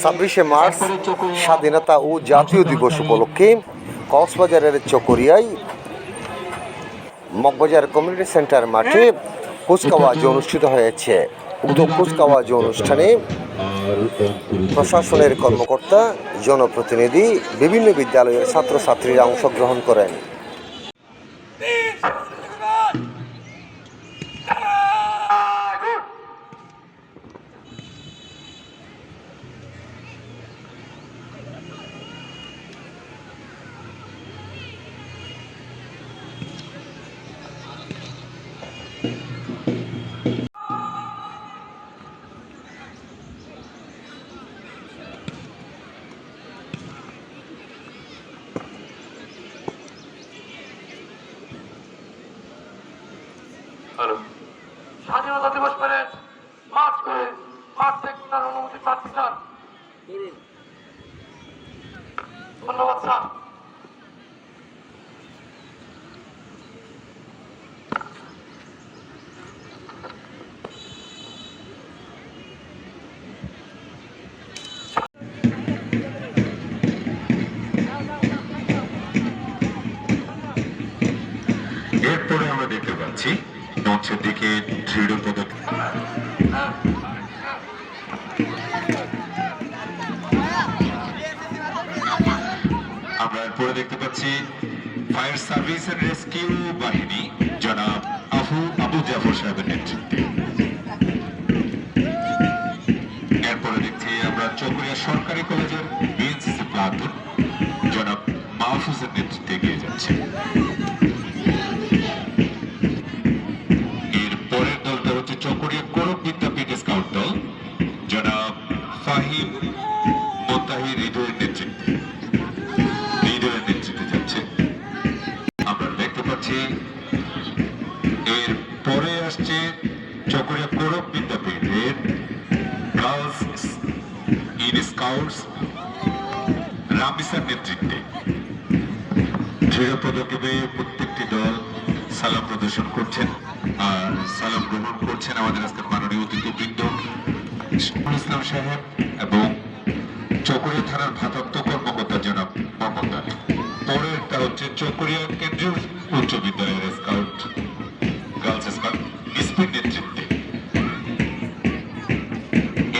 ছাব্বিশে মার্চ, স্বাধীনতা ও জাতীয় দিবস উপলক্ষে কক্সবাজারের চকরিয়ায় মগবাজার কমিউনিটি সেন্টার মাঠে কুচকাওয়াজ অনুষ্ঠিত হয়েছে। উক্ত কুচকাওয়াজ অনুষ্ঠানে প্রশাসনের কর্মকর্তা, জনপ্রতিনিধি, বিভিন্ন বিদ্যালয়ের ছাত্রছাত্রীরা অংশগ্রহণ করেন। স্বাধীনতা দিবস প্যারেড মার্চ করে মাঠ থেকে তার অনুমতি প্রার্থী চান। ধন্যবাদ, স্যার। এরপরে আমরা দেখতে পাচ্ছি মঞ্চের দিকে দৃঢ় পদক্ষেপ। আমরা এরপরে দেখতে পাচ্ছি ফায়ার সার্ভিস রেস্কিউ বাহিনী, জনাব আবু আবু জাফর সাহেবের নেতৃত্বে। এরপরে দেখছি আমরা চকরিয়া সরকারি কলেজের বিএনসিসি প্লাটুন, জনাব মাহফুজের নেতৃত্বে এগিয়ে যাচ্ছে। পাচ্ছি এর পরে আসছে চকরিয়া করম বিদ্যাপীঠের গার্লস ইন স্কাউটস রামিসার নেতৃত্বে। দৃঢ় পদক্ষেপে প্রত্যেকটি দল সালাম প্রদর্শন করছেন আর সালাম গ্রহণ করছেন আমাদের আজকের মাননীয় অতিথিবৃন্দ ইসলাম সাহেব এবং চকরিয়া থানার ভাতাত্ম কর্মকর্তা জনাব আলী পরেরটা হচ্ছে চকরিয়া কেন্দ্রীয় উচ্চ বিদ্যালয়ের স্কাউট গার্লস স্কাউট ইসপির নেতৃত্বে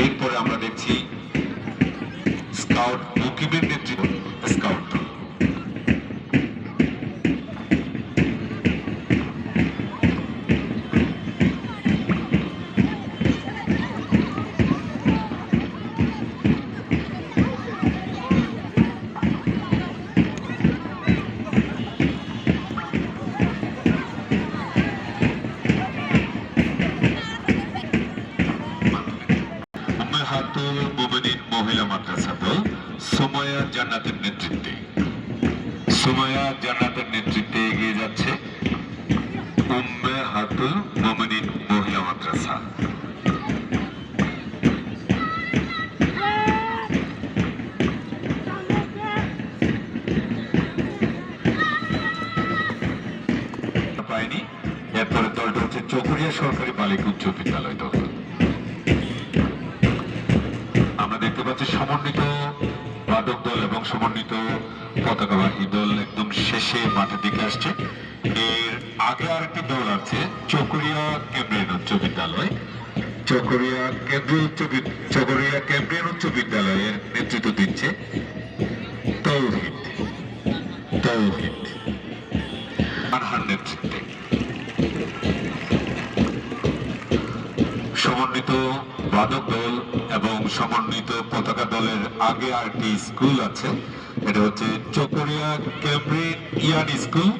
এরপরে আমরা দেখছি স্কাউট মুকিমের নেতৃত্ব স্কাউট সুমাইয়া জান্নাতের নেতৃত্বে। সুমাইয়া জান্নাতের নেতৃত্বে এগিয়ে যাচ্ছে উম্মে হাতুল মুমিনিন মহিলা মাদ্রাসা। পায়নি, এরপরে দলটা হচ্ছে চকরিয়া সরকারি বালিকা উচ্চ বিদ্যালয় দল। আমরা দেখতে পাচ্ছি সমন্বিত বাদক দল এবং সমন্বিত পতাকাবাহী দল একদম শেষে মাঠের দিকে আসছে। এর আগে আরেকটি দল আছে, চকরিয়া কেন্দ্রীয় উচ্চ বিদ্যালয়। চকরিয়া কেন্দ্রীয় উচ্চ চকরিয়া কেন্দ্রীয় উচ্চ বিদ্যালয়ের নেতৃত্ব দিচ্ছে তৌহিদ। তৌহিদ। আনহার নেতৃত্বে। সমন্বিত বাদক দল এবং সমন্বিত পতাকা দলের আগে আরেকটি স্কুল আছে। এটা হচ্ছে চকরিয়া ক্যামব্রিন ইয়ান স্কুল।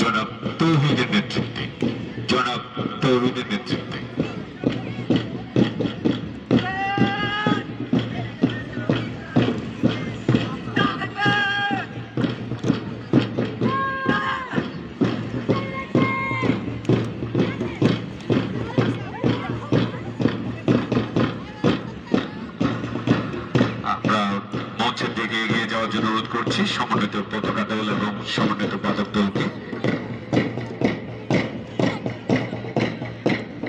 জনাব তৌহিদের নেতৃত্বে। জনাব তৌহিদের নেতৃত্বে। মানুষের দিকে এগিয়ে যাওয়ার জন্য অনুরোধ করছি, সমন্বিত পতাকা দল এবং সমন্বিত পদক দলকে।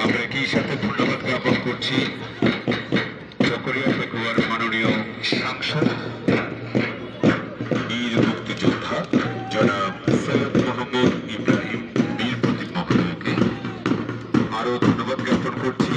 আমরা একই সাথে ধন্যবাদ জ্ঞাপন করছি চকরিয়া পেকুয়ার মাননীয় সাংসদ মুক্তিযোদ্ধা মোহাম্মদ প্রতীক ধন্যবাদ জ্ঞাপন করছি